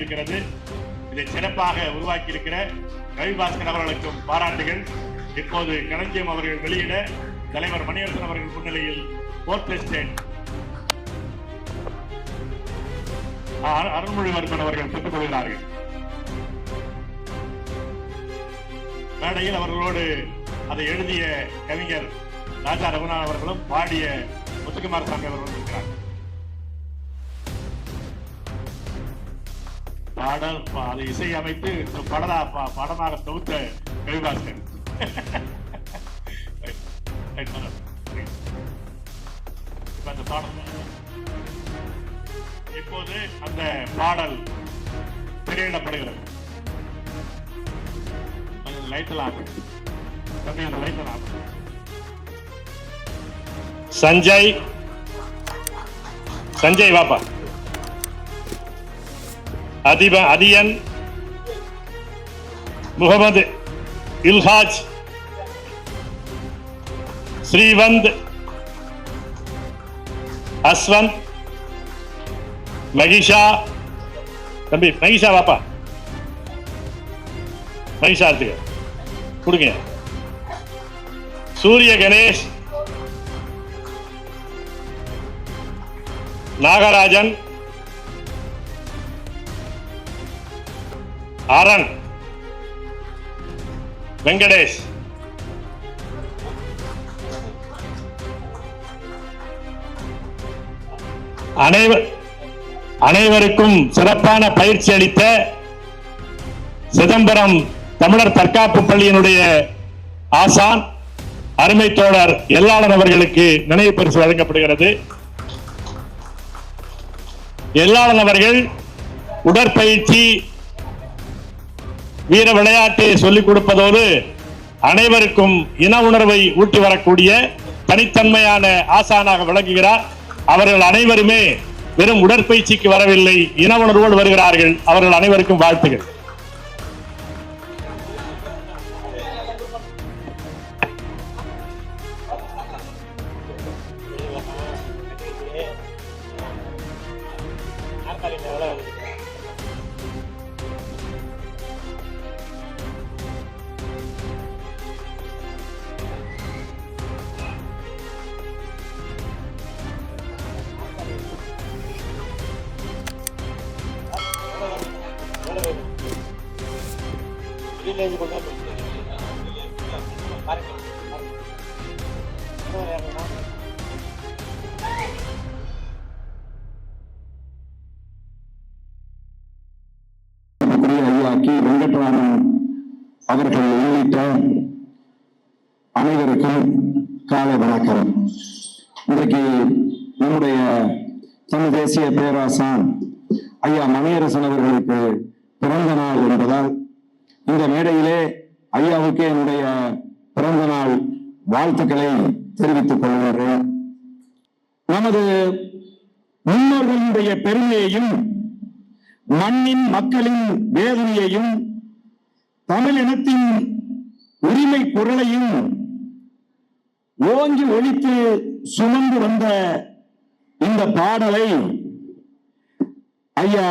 இருக்கிறது இதை சிறப்பாக உருவாக்கி இருக்கிற ரவிபாஸ்கர் அவர்களுக்கும் பாராட்டுகள். இப்போது களஞ்சியம் அவர்கள் வெளியிட தலைவர் மணியரசன் அவர்கள் முன்னிலையில் போர்த் எஸ்டேட் அருள்மொழிவர்மன் அவர்கள் பெற்றுக் கொள்கிறார்கள். மேடையில் அவர்களோடு அதை எழுதிய கவிஞர் ராஜா ரகுநாத் அவர்களும் பாடிய முத்துக்குமார் சாமி அவர்களும் இருக்கிறார்கள். பாடல் பா- அது இசை அமைத்து படதா படமாக தொகுத்த கவிபாஸ்கர். அந்த பாடல் இப்போது அந்த பாடல் திரையிடப்படுகிறது. கொஞ்சம் லைட்டெல்லாம் அந்த சஞ்சய் சஞ்சய் வாப்பா. அதிப அதியன் முகமது இல்ஹாஜ் ஸ்ரீவந்த் அஸ்வந்த் மகிஷா தம்பி மகிஷா வாப்பா மகிஷா எடுத்துக்க கொடுங்க சூரிய கணேஷ் நாகராஜன் அரண் வெங்கடேஷ். அனைவர் அனைவருக்கும் சிறப்பான பயிற்சி அளித்த சிதம்பரம் தமிழர் தற்காப்பு பள்ளியினுடைய ஆசான் அருமை தோழர் எல்லாளன் அவர்களுக்கு நினைவு பரிசு வழங்கப்படுகிறது. எல்லாளன் அவர்கள் உடற்பயிற்சி வீர விளையாட்டை சொல்லிக் கொடுப்பதோடு அனைவருக்கும் இன உணர்வை ஊட்டி வரக்கூடிய தனித்தன்மையான ஆசானாக விளங்குகிறார் அவர்கள் அனைவருமே வெறும் உடற்பயிற்சிக்கு வரவில்லை இன உணர்வோடு வருகிறார்கள் அவர்கள் அனைவருக்கும் வாழ்த்துகள் Gracias. வில்லேஜ் கி வெங்கட்ராமன் அவர்கள் உள்ளிட்ட அனைவருக்கும் காலை வணக்கம். இன்றைக்கு நம்முடைய தமிழ் தேசிய பேராசான் ஐயா மணியரசன் அவர்களுக்கு பிறந்த நாள் என்பதால் இந்த மேடையிலே ஐயாவுக்கு என்னுடைய பிறந்த நாள் வாழ்த்துக்களை தெரிவித்துக் கொள்கின்றேன். நமது முன்னோர்களுடைய பெருமையையும் மண்ணின் மக்களின் வேதனையையும் தமிழ் இனத்தின் உரிமை குரலையும் ஓங்கி ஒழித்து சுமந்து வந்த இந்த பாடலை ஐயா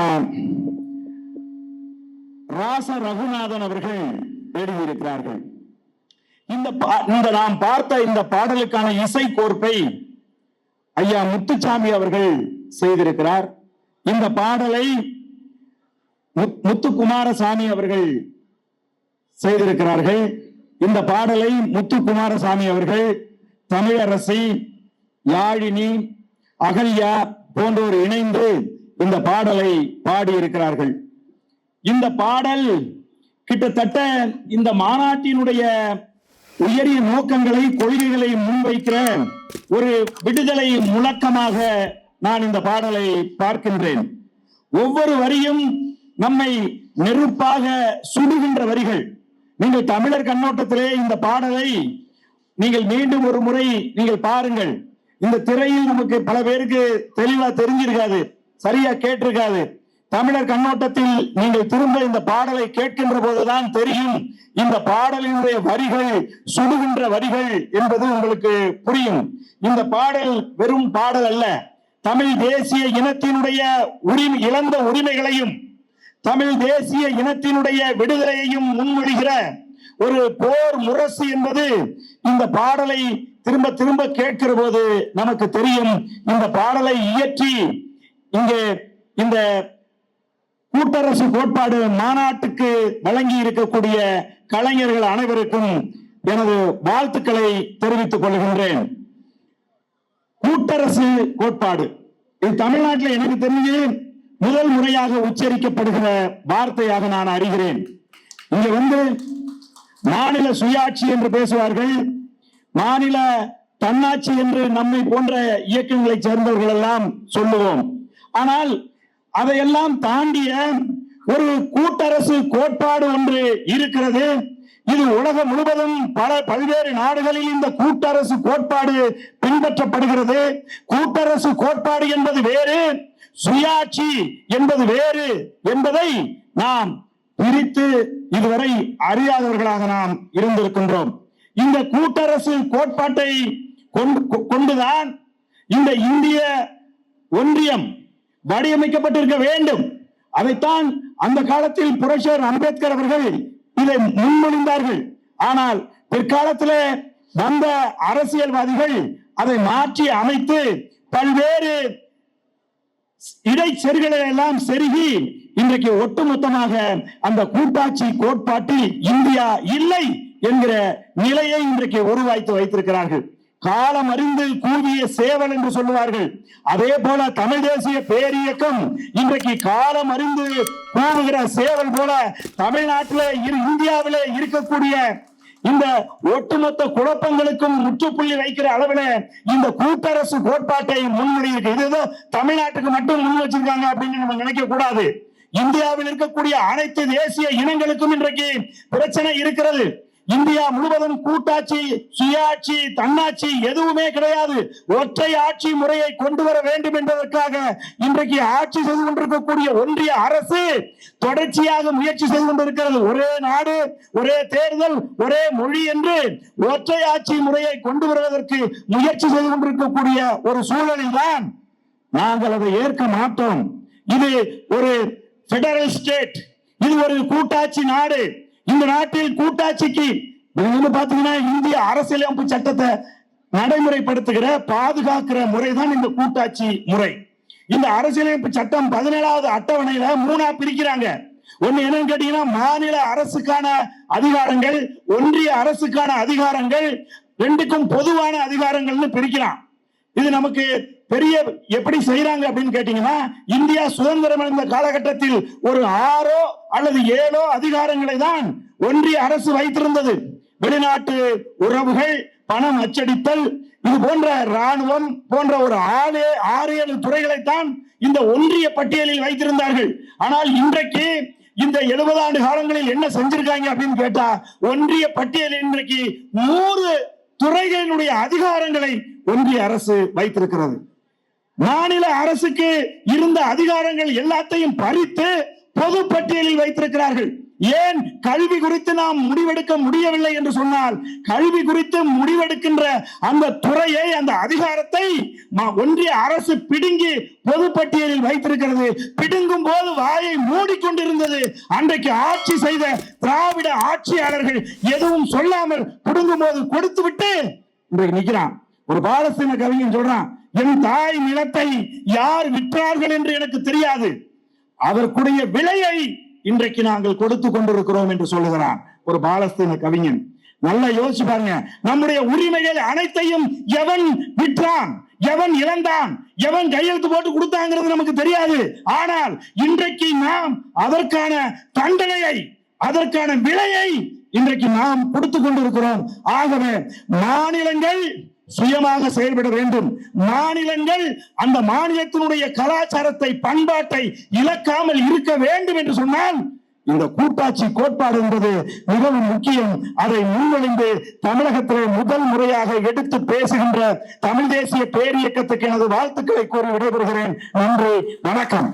ராச ரகுநாதன் அவர்கள் எழுதியிருக்கிறார்கள். இந்த பா- இந்த நாம் பார்த்த இந்த பாடலுக்கான இசை கோர்ப்பை ஐயா முத்துச்சாமி அவர்கள் செய்திருக்கிறார். இந்த பாடலை முத்- முத்துக்குமாரசாமி அவர்கள் செய்திருக்கிறார்கள். இந்த பாடலை முத்துக்குமாரசாமி அவர்கள் தமிழரசி யாழினி அகல்யா போன்றோர் இணைந்து இந்த பாடலை பாடியிருக்கிறார்கள். இந்த பாடல் கிட்டத்தட்ட இந்த மாநாட்டினுடைய உயரிய நோக்கங்களை கொள்கைகளை முன்வைக்கிற ஒரு விடுதலை முழக்கமாக நான் இந்த பாடலை பார்க்கின்றேன். ஒவ்வொரு வரியும் நம்மை நெருப்பாக சுடுகின்ற வரிகள். நீங்கள் தமிழர் கண்ணோட்டத்திலே இந்த பாடலை நீங்கள் மீண்டும் ஒரு முறை நீங்கள் பாருங்கள். இந்த திரையில் நமக்கு பல பேருக்கு தெளிவா தெரிஞ்சிருக்காது சரியா கேட்டிருக்காது. தமிழர் கண்ணோட்டத்தில் நீங்கள் திரும்ப இந்த பாடலை கேட்கின்ற போதுதான் தெரியும். இந்த பாடலினுடைய வரிகள் சுடுகின்ற வரிகள் என்பது உங்களுக்கு புரியும். இந்த பாடல் வெறும் பாடல் அல்ல. தமிழ் தேசிய இனத்தினுடைய உரிமை இழந்த உரிமைகளையும் தமிழ் தேசிய இனத்தினுடைய விடுதலையையும் முன்மொழிகிற ஒரு போர் முரசு என்பது இந்த பாடலை திரும்ப திரும்ப கேட்கிற போது நமக்கு தெரியும். இந்த பாடலை இயற்றி இங்கே இந்த கூட்டரசு கோட்பாடு மாநாட்டுக்கு வழங்கி இருக்கக்கூடிய கலைஞர்கள் அனைவருக்கும் எனது வாழ்த்துக்களை தெரிவித்துக் கொள்கின்றேன். கூட்டரசு கோட்பாடு. இது தமிழ்நாட்டில் எனக்கு தெரிஞ்சு முதல் முறையாக உச்சரிக்கப்படுகிற வார்த்தையாக நான் அறிகிறேன். இங்க வந்து மாநில சுயாட்சி என்று பேசுவார்கள். மாநில தன்னாட்சி என்று நம்மை போன்ற இயக்கங்களைச் சேர்ந்தவர்கள் எல்லாம் சொல்லுவோம். ஆனால் அதையெல்லாம் தாண்டிய ஒரு கூட்டரசு கோட்பாடு ஒன்று இருக்கிறது. இது உலகம் முழுவதும் பல பல்வேறு நாடுகளில் இந்த கூட்டரசு கோட்பாடு பின்பற்றப்படுகிறது. கூட்டரசு கோட்பாடு என்பது வேறு சுயாட்சி என்பது வேறு என்பதை நாம் பிரித்து இதுவரை அறியாதவர்களாக நாம் இருந்திருக்கின்றோம். இந்த கூட்டரசு கோட்பாட்டை கொண்டு கொண்டுதான் இந்த இந்திய ஒன்றியம் வடிவமைக்கப்பட்டிருக்க வேண்டும். அதைத்தான் அந்த காலத்தில் புரட்சியர் அம்பேத்கர் அவர்கள் இதை முன்மொழிந்தார்கள். ஆனால் பிற்காலத்திலே வந்த அரசியல்வாதிகள் அதை மாற்றி அமைத்து பல்வேறு இடைச்செருகளை எல்லாம் செருகி இன்றைக்கு ஒட்டுமொத்தமாக அந்த கூட்டாட்சி கோட்பாட்டில் இந்தியா இல்லை என்கிற நிலையை இன்றைக்கு உருவாய்த்து வைத்திருக்கிறார்கள். காலம் அறிந்து கூவிய சேவல் என்று சொல்லுவார்கள். அதே போல தமிழ் தேசிய பேரியக்கம் இன்றைக்கு காலம் அறிந்து கூவுகிற சேவல் போல தமிழ்நாட்டிலே இரு இந்தியாவிலே இருக்கக்கூடிய இந்த ஒட்டுமொத்த குழப்பங்களுக்கும் முற்றுப்புள்ளி வைக்கிற அளவில் இந்த கூட்டரசு கோட்பாட்டை முன்மொழியிருக்கு இது ஏதோ தமிழ்நாட்டுக்கு மட்டும் முன் வச்சிருக்காங்க அப்படின்னு நம்ம நினைக்க கூடாது. இந்தியாவில் இருக்கக்கூடிய அனைத்து தேசிய இனங்களுக்கும் இன்றைக்கு பிரச்சனை இருக்கிறது. இந்தியா முழுவதும் கூட்டாட்சி சுயாட்சி தன்னாட்சி எதுவுமே கிடையாது. ஒற்றை ஆட்சி முறையை கொண்டு வர வேண்டும் என்பதற்காக இன்றைக்கு ஆட்சி செய்து கொண்டிருக்கக்கூடிய ஒன்றிய அரசு தொடர்ச்சியாக முயற்சி செய்து கொண்டிருக்கிறது. ஒரே நாடு ஒரே தேர்தல் ஒரே மொழி என்று ஒற்றை ஆட்சி முறையை கொண்டு வருவதற்கு முயற்சி செய்து கொண்டிருக்கக்கூடிய ஒரு சூழலில் தான் நாங்கள் அதை ஏற்க மாட்டோம். இது ஒரு பெடரல் ஸ்டேட் இது ஒரு கூட்டாட்சி நாடு. இந்த நாட்டில் கூட்டாட்சிக்கு பாத்தீங்கன்னா இந்திய அரசியலமைப்பு சட்டத்தை நடைமுறைப்படுத்துகிற பாதுகாக்கிற முறைதான் இந்த கூட்டாட்சி முறை. இந்த அரசியலமைப்பு சட்டம் பதினேழாவது அட்டவணையில மூணா பிரிக்கிறாங்க. ஒண்ணு என்னன்னு கேட்டீங்கன்னா மாநில அரசுக்கான அதிகாரங்கள் ஒன்றிய அரசுக்கான அதிகாரங்கள் ரெண்டுக்கும் பொதுவான அதிகாரங்கள்னு பிரிக்கிறான் இது நமக்கு பெரிய எப்படி செய்யறாங்க அப்படின்னு கேட்டீங்கன்னா இந்தியா சுதந்திரம் அடைந்த காலகட்டத்தில் ஒரு ஆறோ அல்லது ஏழோ அதிகாரங்களை தான் ஒன்றிய அரசு வைத்திருந்தது. வெளிநாட்டு உறவுகள் பணம் அச்சடித்தல் இது போன்ற ராணுவம் போன்ற ஒரு ஆறு ஆறு ஏழு துறைகளைத்தான் இந்த ஒன்றிய பட்டியலில் வைத்திருந்தார்கள். ஆனால் இன்றைக்கு இந்த எழுபது ஆண்டு காலங்களில் என்ன செஞ்சிருக்காங்க அப்படின்னு கேட்டா ஒன்றிய பட்டியலில் இன்றைக்கு நூறு துறைகளினுடைய அதிகாரங்களை ஒன்றிய அரசு வைத்திருக்கிறது. மாநில அரசுக்கு இருந்த அதிகாரங்கள் எல்லாத்தையும் பறித்து பொது பட்டியலில் வைத்திருக்கிறார்கள். ஏன்? கல்வி குறித்து நாம் முடிவெடுக்க முடியவில்லை என்று சொன்னால் கல்வி குறித்து முடிவெடுக்கின்ற அந்த துறையை அந்த அதிகாரத்தை ஒன்றிய அரசு பிடுங்கி பொது பட்டியலில் வைத்திருக்கிறது. பிடுங்கும் போது வாயை மூடிக்கொண்டிருந்தது. அன்றைக்கு ஆட்சி செய்த திராவிட ஆட்சியாளர்கள் எதுவும் சொல்லாமல் பிடுங்கும் போது கொடுத்து விட்டு இன்றைக்கு நிக்கிறான். ஒரு பாலஸ்தீன கவிஞன் சொல்றான் என் தாய் நிலத்தை யார் விற்றார்கள் என்று எனக்கு தெரியாது. அதற்குரிய விலையை இன்றைக்கு நாங்கள் கொடுத்து கொண்டிருக்கிறோம் என்று சொல்லுகிறான் ஒரு பாலஸ்தீன கவிஞன். நல்லா யோசிச்சு பாருங்க. நம்முடைய உரிமைகள் அனைத்தையும் எவன் விற்றான்? எவன் இழந்தான்? எவன் கையெழுத்து போட்டு கொடுத்தாங்கிறது நமக்கு தெரியாது. ஆனால் இன்றைக்கு நாம் அதற்கான தண்டனையை அதற்கான விலையை இன்றைக்கு நாம் கொடுத்து கொண்டிருக்கிறோம். ஆகவே மாநிலங்கள் சுயமாக செயல்பட வேண்டும். மாநிலங்கள் அந்த மாநிலத்தினுடைய கலாச்சாரத்தை பண்பாட்டை இழக்காமல் இருக்க வேண்டும் என்று சொன்னால் இந்த கூட்டாட்சி கோட்பாடு என்பது மிகவும் முக்கியம். அதை முன்வழிந்து தமிழகத்திலே முதல் முறையாக எடுத்து பேசுகின்ற தமிழ் தேசிய பேரியக்கத்துக்கு எனது வாழ்த்துக்களை கூறி விடைபெறுகிறேன். நன்றி வணக்கம்.